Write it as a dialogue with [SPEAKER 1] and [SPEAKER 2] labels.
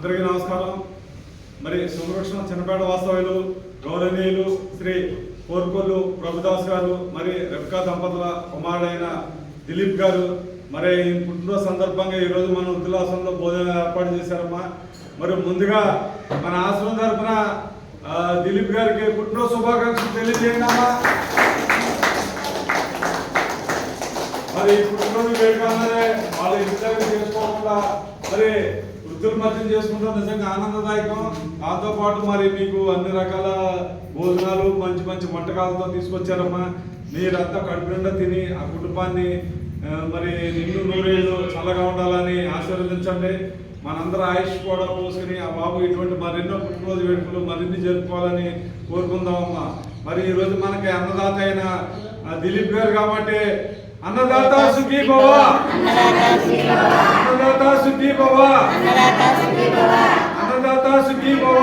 [SPEAKER 1] అందరికీ నమస్కారం. మరి సుమరక్షణ చిన్నపేట వాస్తవ్యులు గౌరవనీయులు శ్రీ కోర్కొల్లు ప్రభుదాస్ గారు మరి రెబ్కా దంపతుల కుమారుడైన దిలీప్ గారు మరి ఈ పుట్టినరోజు సందర్భంగా ఈరోజు మన వృద్ధులాశ్రమంలో భోజనం ఏర్పాటు చేశారమ్మా. మరి ముందుగా మన ఆశ్రమం తరఫున దిలీప్ గారికి పుట్టినరోజు శుభాకాంక్షలు తెలియజేయండి అమ్మా మరి ఈ పుట్టినరోజు వేడుక అన్నదే వాళ్ళ ఇంటి దగ్గర చేసుకోకుండా మరి వృద్ధుల మధ్య చేసుకుంటాం నిజంగా ఆనందదాయకం. దాంతో పాటు మరి మీకు అన్ని రకాల భోజనాలు మంచి మంచి వంటకాలతో తీసుకొచ్చారమ్మా. మీరంతా కడుపు నిండా తిని ఆ కుటుంబాన్ని మరి నిన్ను నూరేళ్ళు చల్లగా ఉండాలని ఆశీర్వదించండి. మనందరూ ఆయుష్ కూడా పోసుకుని ఆ బాబు ఇటువంటి మరెన్నో పుట్టినరోజు వేడుకలు మరిన్ని జరుపుకోవాలని కోరుకుందామమ్మా. మరి ఈరోజు మనకి అన్నదాత అయిన ఆ, దిలీప్ గారు కాబట్టి అన్నదాత సుఖీ భవ అన్నదాత సుఖీ భవ అన్నదాత సుఖీ భవ